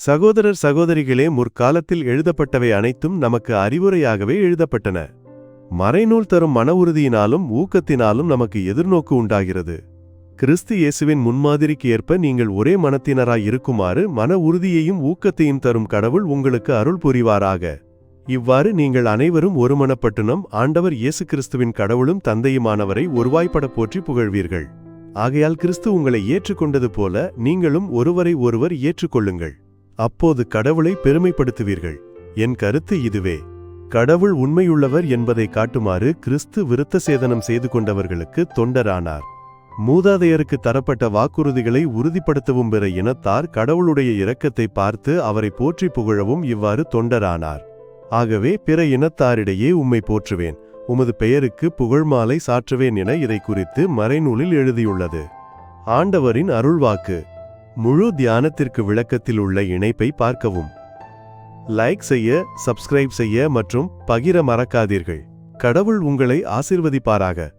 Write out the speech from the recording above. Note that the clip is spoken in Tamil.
சகோதரர் சகோதரிகளே முற்காலத்தில் எழுதப்பட்டவை அனைத்தும் நமக்கு அறிவுரையாகவே எழுதப்பட்டன. மறைநூல் தரும் மன உறுதியினாலும் ஊக்கத்தினாலும் நமக்கு எதிர்நோக்கு உண்டாகிறது. கிறிஸ்து இயேசுவின் முன்மாதிரிக்கு ஏற்ப நீங்கள் ஒரே மனத்தினராய் இருக்குமாறு மன உறுதியையும் ஊக்கத்தையும் தரும் கடவுள் உங்களுக்கு அருள் புரிவாராக. இவ்வாறு நீங்கள் அனைவரும் ஒருமனப்பட்டுனம் ஆண்டவர் இயேசு கிறிஸ்துவின் கடவுளும் தந்தையுமானவரை ஒருவாய்ப்பட போற்றி புகழ்வீர்கள். ஆகையால் கிறிஸ்து உங்களை ஏற்றுக்கொண்டது போல நீங்களும் ஒருவரை ஒருவர் ஏற்றுக்கொள்ளுங்கள். அப்போது கடவுளை பெருமைப்படுத்துவீர்கள். என் கருத்து இதுவே. கடவுள் உண்மையுள்ளவர் என்பதை காட்டுமாறு கிறிஸ்து விருத்த சேதனம் செய்து கொண்டவர்களுக்கு தொண்டரானார். மூதாதையருக்கு தரப்பட்ட வாக்குறுதிகளை உறுதிப்படுத்தவும் பிற இனத்தார் கடவுளுடைய இரக்கத்தை பார்த்து அவரை போற்றி புகழவும் இவ்வாறு தொண்டரானார். ஆகவே பிற இனத்தாரிடையே உம்மை போற்றுவேன். உமது பெயருக்கு புகழ்மாலை சாற்றுவேன் என இதை குறித்து மறைநூலில் எழுதியுள்ளது. ஆண்டவரின் அருள்வாக்கு. முழு தியானத்திற்கு விளக்கத்தில் உள்ள இணைப்பை பார்க்கவும். லைக் செய்ய சப்ஸ்கிரைப் செய்ய மற்றும் பகிர மறக்காதீர்கள். கடவுள் உங்களை ஆசிர்வதிப்பாராக.